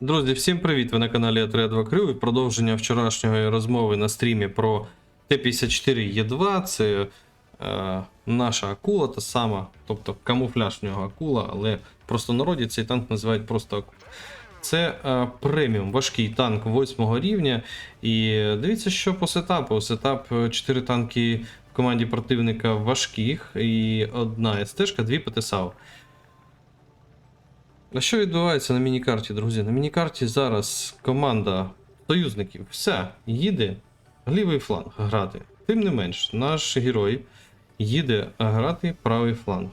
Друзі, всім привіт! Ви на каналі А32 Крю продовження вчорашньої розмови на стрімі про Т-54Е2. Це е, наша акула, та сама, тобто камуфляж в нього акула, але в простонароді цей танк називають просто акула. Це е, преміум, важкий танк 8 рівня. І дивіться, що по сетапу. Сетап 4 танки в команді противника важких і одна СТ, дві ПТСАУ. А що відбувається на мінікарті, друзі? На мінікарті зараз команда союзників все їде лівий фланг грати. Тим не менш, наш герой їде грати правий фланг.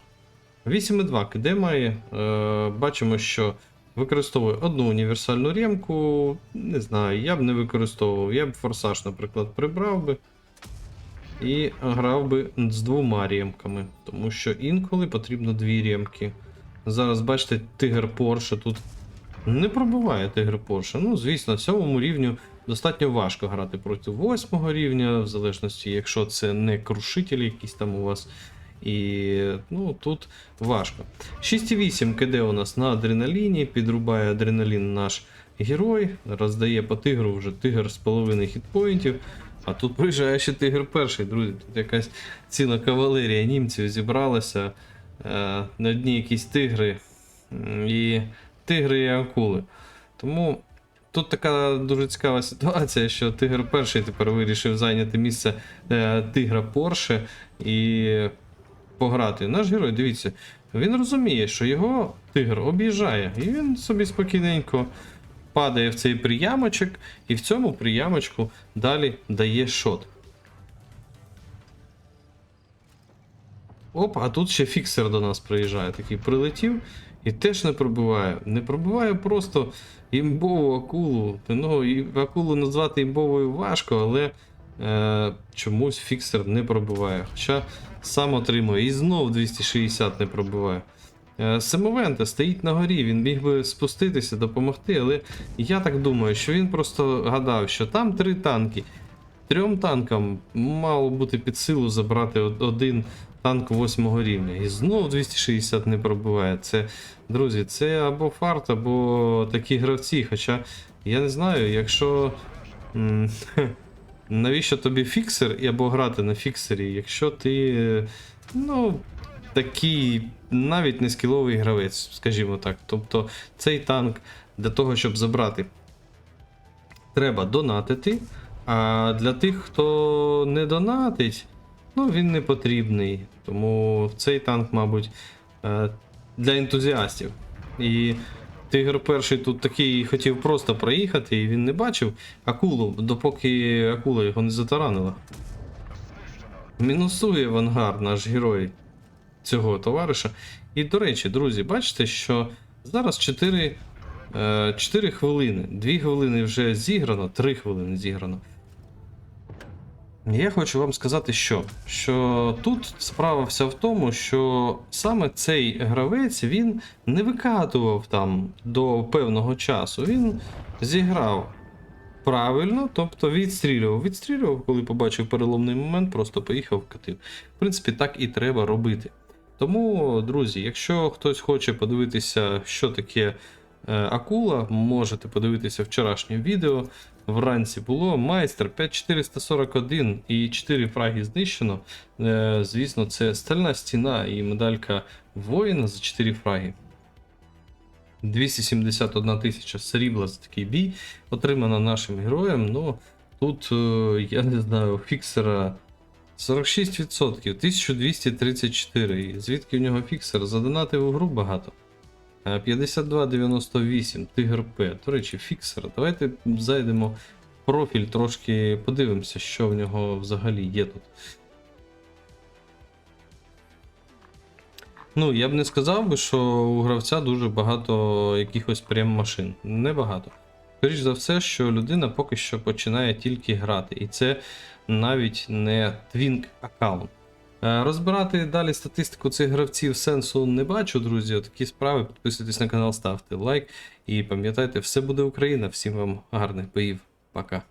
8,2 КД має. Е, бачимо, що використовує одну універсальну ремку. Не знаю, я б не використовував. Я б форсаж, наприклад, прибрав би. І грав би з двома ремками, тому що інколи потрібно дві ремки. Зараз бачите, тигр Порше тут не пробиває тигр Порше. Ну, звісно, сьомому рівню достатньо важко грати проти восьмого рівня, в залежності, якщо це не крушитель якийсь там у вас. І ну, тут важко. 6,8 КД у нас на адреналіні, підрубає адреналін наш герой, роздає по тигру вже тигр з половини хітпоінтів. А тут приїжджає ще тигр перший, друзі. Тут якась ціла кавалерія німців зібралася. Е, на одні якісь тигри і тигри і акули. Тому тут така дуже цікава ситуація, що тигр перший тепер вирішив зайняти місце е, тигра Порше і пограти. Наш герой, дивіться, він розуміє, що його тигр об'їжджає, і він собі спокійненько падає в цей приямочок, і в цьому приямочку далі дає шот. Оп, а тут ще фіксер до нас приїжджає. Такий прилетів і теж не пробиває. Не пробиває просто імбову акулу. Ну, акулу назвати імбовою важко, але е, чомусь фіксер не пробиває. Хоча сам отримує. І знов 260 не пробиває. Е, Семовента стоїть на горі, він міг би спуститися, допомогти, але я так думаю, що він просто гадав, що там три танки. Трьом танкам мало бути під силу забрати один танк 8 рівня. І знову 260 не пробиває. Це, друзі, це або фарт, або такі гравці. Хоча я не знаю, якщо. Навіщо тобі фіксер або грати на фіксері, якщо ти. Ну, такий навіть не скіловий гравець, скажімо так. Тобто цей танк для того, щоб забрати, треба донатити. А для тих, хто не донатить, ну він не потрібний. Тому цей танк, мабуть, е, для ентузіастів. І Тигр перший тут такий хотів просто проїхати, і він не бачив акулу, допоки акула його не затаранила. Мінусує в ангар наш герой цього товариша. І, до речі, друзі, бачите, що зараз 4, 4 хвилини. 2 хвилини вже зіграно, 3 хвилини зіграно. Я хочу вам сказати, що, що тут справа вся в тому, що саме цей гравець він не викатував там до певного часу. Він зіграв правильно, тобто відстрілював. Відстрілював, коли побачив переломний момент, просто поїхав вкатив. В принципі, так і треба робити. Тому, друзі, якщо хтось хоче подивитися, що таке акула, можете подивитися вчорашнє відео. Вранці було майстер 5441 і 4 фраги знищено. Е, звісно, це стальна стіна і медалька воїна за 4 фраги. 271 тисяча срібла за такий бій отримана нашим героєм. Ну тут, е, я не знаю, фіксера 46%, 1234. І звідки в нього фіксер? Задонатив у гру багато. Е, 5298, Тигр П. До речі, фіксер. Давайте зайдемо в профіль, трошки подивимося, що в нього взагалі є тут. Ну, я б не сказав би, що у гравця дуже багато якихось прям машин. Небагато. Скоріш за все, що людина поки що починає тільки грати. І це навіть не твінк аккаунт. Е, Розбирати далі статистику цих гравців сенсу не бачу, друзі. Такі справи. Підписуйтесь на канал, ставте лайк і пам'ятайте, все буде Україна. Всім вам гарних боїв. Пока.